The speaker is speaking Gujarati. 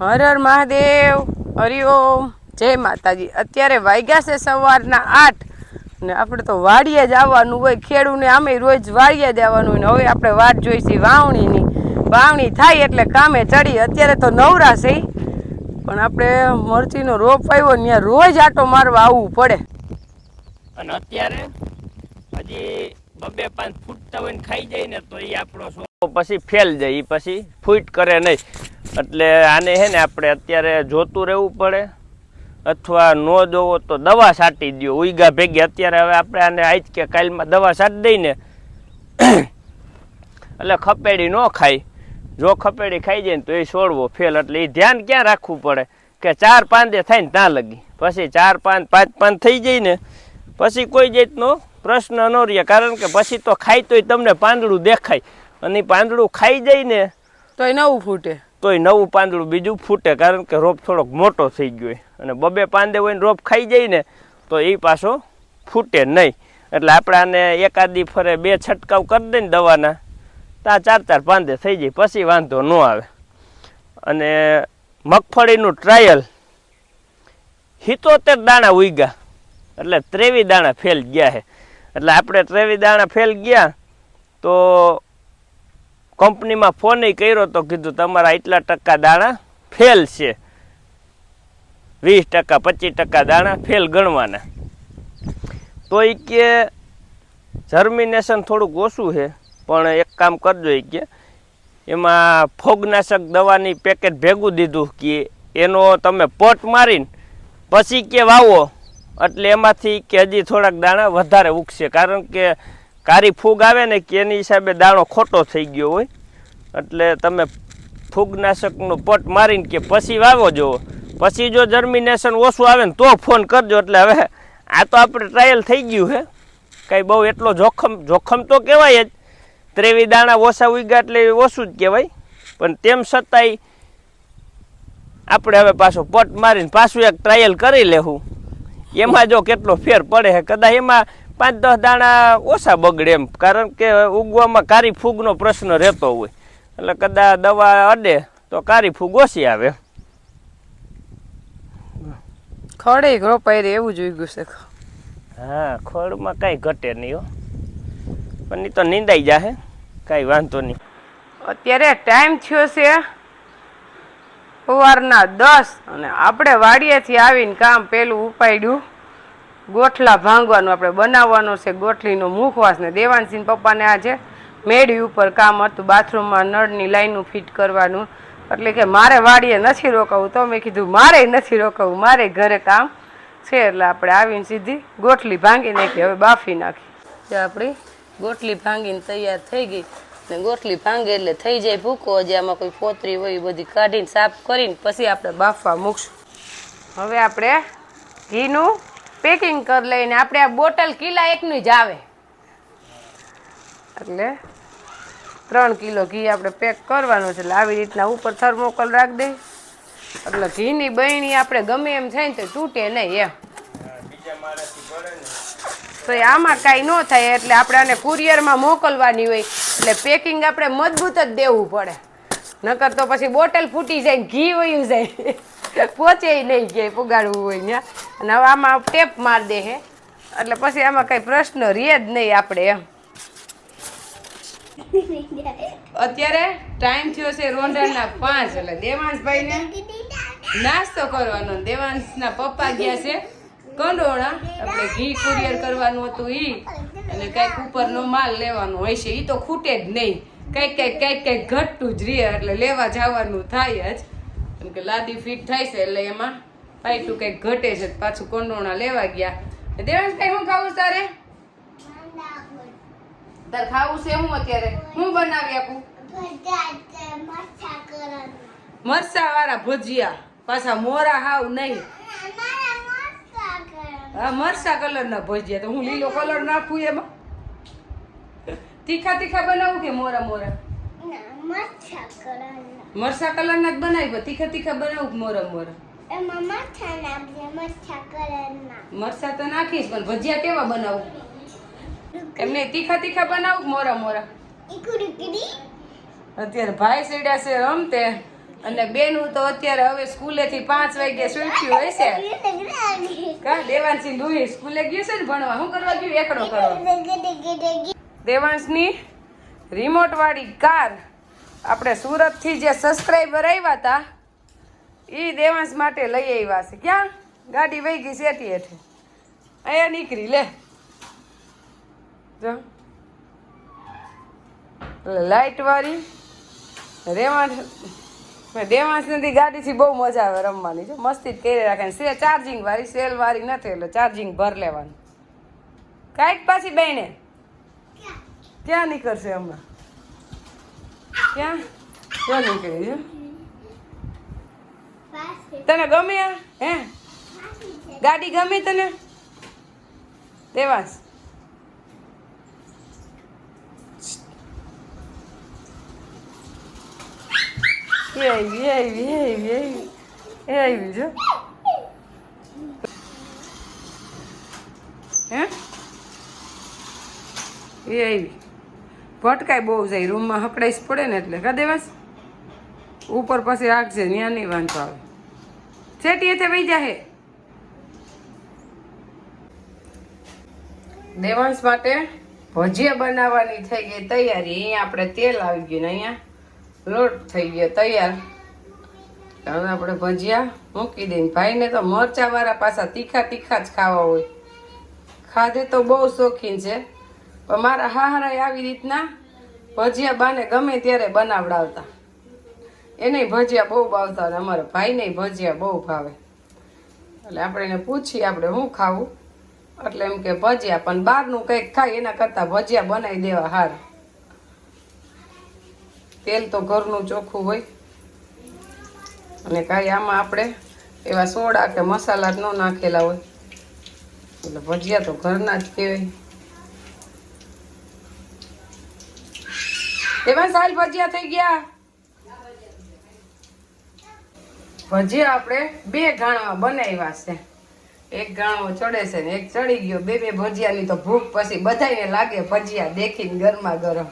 હર હર મહાદેવ હરિઓમ જય માતાજી. અત્યારે વાગ્યા છે સવારના આઠ ને આપણે તો વાડીએ જ આવવાનું હોય ખેડૂને આમે રોજ વાડીએ જ આવવાનું હોય ને હવે આપણે વાટ જોઈશી વાવણીની. વાવણી થાય એટલે કામે ચડી. અત્યારે તો નવરા છે પણ આપણે મરચીનો રોપ આવ્યો ને ત્યાં રોજ આટો મારવા આવવું પડે. અને અત્યારે હજી બબે પાંચ ફૂટતા હોય ને ખાઈ જાય ને તો એ આપણો પછી ફેલ જાય. એ પછી ફૂટ કરે નહીં. એટલે આને હે ને આપણે અત્યારે જોતું રહેવું પડે. અથવા ન જોવો તો દવા છાંટી દો ઉઈગા ભેગી અત્યારે હવે આપણે આને આજ કે કાલમાં દવા છાંટી દઈને એટલે ખપેડી ન ખાય. જો ખપેડી ખાઈ જાય ને તો એ છોડવો ફેલ. એટલે એ ધ્યાન ક્યાં રાખવું પડે? કે ચાર પાંદે થાય ને ત્યાં લગી. પછી ચાર પાંચ પાંચ પાંચ થઈ જાય ને પછી કોઈ જાતનો પ્રશ્ન ન રહે. કારણ કે પછી તો ખાય તોય તમને પાંદડું દેખાય. અને પાંદડું ખાઈ જાય ને તોય નવું ફૂટે. તોય નવું પાંદડું બીજું ફૂટે, કારણ કે રોપ થોડોક મોટો થઈ ગયો અને બબે પાંદે હોય ને રોપ ખાઈ જાય ને, તો એ પાછો ફૂટે નહીં. એટલે આપણે આને એકાદી ફરે બે છંટકાવ કરી દઈએ ને દવાના, તો આ ચાર ચાર પાંદે થઈ જાય, પછી વાંધો ન આવે. અને મગફળીનું ટ્રાયલ સિત્તોતેર દાણા ઉગ્યા. એટલે ત્રેવી દાણા ફેલ ગયા છે. એટલે આપણે ત્રેવી દાણા ફેલ ગયા, તો કંપનીમાં ફોન કર્યો તો કીધું, તમારા એટલા ટકા દાણા ફેલ છે. વીસ ટકા, પચીસ ટકા દાણા ફેલ ગણવાના. તો એ કે જર્મિનેશન થોડુંક ઓછું છે, પણ એક કામ કરજો એ કે, એમાં ફોગનાશક દવાની પેકેટ ભેગું દીધું કે એનો તમે પોટ મારીને પછી કે વાવો, એટલે એમાંથી કે હજી થોડાક દાણા વધારે ઉગશે. કારણ કે કારી ફૂગ આવે ને કે એની હિસાબે દાણો ખોટો થઈ ગયો હોય, એટલે તમે ફૂગનાશકનો પટ મારીને કે પછી વાવો જુઓ પછી જો જર્મિનેશન ઓછું આવે ને તો ફોન કરજો, એટલે હવે આ તો આપણે ટ્રાયલ થઈ ગયું છે કાંઈ બહુ એટલો જોખમ જોખમ તો કહેવાય જ. ત્રેવી દાણા ઓછા ઉગ્યા એટલે ઓછું જ કહેવાય. પણ તેમ છતાંય આપણે હવે પાછો પટ મારીને પાછું એક ટ્રાયલ કરી લેવું એમાં જો કેટલો ફેર પડે છે કદાચ એમાં પાંચ દસ દાણા ઓછા બગડે એમ. કારણ કે ઉગવામાં કારી ફૂગનો પ્રશ્ન રહેતો હોય. એટલે કદાચ દવા અડે તો કારી ફૂગ ઓછી આવે. ખડે રોપાઈ રે એવું જોઈ ગયું છે. હા ખોળમાં કાંઈ ઘટે નહીં હો. પણ એ તો નિંદાઈ જાહે. કાંઈ વાંધો નહીં. અત્યારે ટાઈમ થયો છે સવારના દસ અને આપણે વાડીએથી આવીને કામ પેલું ઉપાડ્યું. ગોઠલા ભાંગવાનું આપણે બનાવવાનો છે, ગોઠલીનો મુખવાસ ને દેવાનસિંહ પપ્પાને આજે મેડી ઉપર કામ હતું, બાથરૂમમાં નળની લાઈનું ફિટ કરવાનું. એટલે કે મારે વાડીએ નથી રોકાવું, તો મેં કીધું મારે નથી રોકાવું, મારે ઘરે કામ છે, એટલે આપણે આવીને સીધી ગોઠલી ભાંગી નાખી, હવે બાફી નાખી. જે આપણી ગોઠલી ભાંગીને તૈયાર થઈ ગઈ. ને ગોઠલી ભાંગે એટલે થઈ જાય ભૂકો હજી આમાં કોઈ પોતરી હોય એ બધી કાઢીને સાફ કરીને પછી આપણે બાફવા મૂકશું. હવે આપણે ઘીનું પેકિંગ કરી લઈને આપણે આ બોટલ કિલા એકનું જ આવે. એટલે ત્રણ કિલો ઘી આપણે પેક કરવાનું છે. એટલે આવી રીતના ઉપર થર્મોકોલ રાખી દઈ એટલે ઘીની બહેણી આપણે ગમે એમ થાય ને તો તૂટે નહીં એમ. તો આમાં કાંઈ ન થાય એટલે આપણે આને કુરિયરમાં મોકલવાની હોય. એટલે પેકિંગ આપણે મજબૂત જ દેવું પડે. નકર તો પછી બોટલ ફૂટી જાય ઘી વયું જાય. પહોંચે નહીં ક્યાંય પુગાડવું હોય ત્યાં અને હવે આમાં ટેપ માર દે હે. એટલે પછી આમાં કાંઈ પ્રશ્ન રહે જ નહીં આપણે એમ. અત્યારે ટાઈમ થયો છે રોંઢાના પાંચ એટલે દેવાંશભાઈને નાસ્તો કરવાનો. દેવાંશના પપ્પા ગયા છે કંડોળા. આપણે ઘી કુરિયર કરવાનું હતું ઈ. અને કંઈક ઉપરનો માલ લેવાનો હોય છે. ઈ તો ખૂટે જ નહીં. કંઈક કંઈક કંઈક કંઈક ઘટતું જ રહે. એટલે લેવા જવાનું થાય જ. કેમ કે લાદી ફિટ થાય છે એટલે એમાં પાઇટું કંઈક ઘટે છે. પાછું કંડોણા લેવા ગયા. દેવાંશ કઈ હું ખાવું તારે? તારે ખાવું છે હું અત્યારે? હું બનાવી આપું? મરસા વાળા ભજીયા. પાછા મોરા હાવ નહીં. હા મરસા કલર ના ભજીયા. તો હું લીલો કલર નાખું એમાં? તીખા તીખા બનાવું કે મોરા મોરા? મરસા કલર ના જ તીખા તીખા બનાવું મોરમ મોરા મોરા મરસા તો નાખીશ, પણ ભજીયા કેવા બનાવું? એમને તીખા તીખા બનાવું મોરા મોરા અત્યારે ભાઈ સીડ્યા છે રમતે, અને બેનું તો અત્યારે હવે સ્કૂલેથી પાંચ વાગે હોય છે કા, દેવાંશી લુહી સ્કૂલે ગયું છે ને ભણવા? શું કરવા ગયું? એકડો કરો દેવાંશની રિમોટ વાળી કાર આપણે સુરતથી જે સબસ્ક્રાઈબર આવ્યા હતા એ દેવાંશ માટે લઈ આવ્યા છે. ક્યાં? ગાડી વહી ગઈ સેટી હેઠે. અહીંયા નીકળી, લે. જો. લાઇટવાળી રેવાણ રેવાંશ દેવાંશ નથી, ગાડીથી બહુ મજા આવે રમવાની. જો, મસ્તી જ કરી રાખે. સે ચાર્જિંગ વાળી, સેલ વાળી નથી, એટલે ચાર્જિંગ ભર લેવાનું. કાંઈક પાછી બેને ક્યાં નીકળશે હમણાં? ક્યાં? ક્યાં નીકળી છે? તને ગમે? હે? ગાડી ગમે તને? દેવાસ એ આવી એ આવી એ આવી એ આવી. એ આવી જો હે? એ આવી. ભટકાય બહુ જાય રૂમમાં હકડાઈશ પડે ને એટલે કા દેવાસ ઉપર પછી રાખજે ત્યાં નહીં વાંધો આવે. છેટી એથે વહી જાહે. દેવાંશ માટે ભજીયા બનાવવાની થઈ ગઈ તૈયારી. અહીંયા આપણે તેલ આવી ગયું ને અહીંયા. લોટ થઈ ગયો તૈયાર. હવે આપણે ભજીયા મૂકી દઈએ. ભાઈને તો મરચા વાળા પાછા તીખા તીખા જ ખાવા હોય. ખાધે તો બહુ શોખીન છે. મારા હાહરાએ આવી રીતના ભજીયા બાને ગમે ત્યારે બનાવડાવતા. એને ભજીયા બહુ ભાવતા અને અમારા ભાઈને ભજીયા બહુ ભાવે. એટલે આપણે એને પૂછીએ, આપણે શું ખાવું? એટલે એમ કે ભજીયા, પણ બહારનું કંઈક ખાય, એના કરતાં ભજીયા બનાવી દેવા હાર. તેલ તો ઘરનું ચોખ્ખું હોય. અને કાંઈ આમાં આપણે એવા સોડા કે મસાલા ન નાખેલા હોય. એટલે ભજીયા તો ઘરના જ કહેવાય. એમાં સાલ ભજીયા થઈ ગયા? ભજીયા આપણે બે ગાણવા બનાવ્યા છે. એક ગાણો ચડે છે ને એક ચડી ગયો. બે બે ભજીયાની તો ભૂખ પછી બધાને લાગે ભજીયા દેખીને ગરમા ગરમ.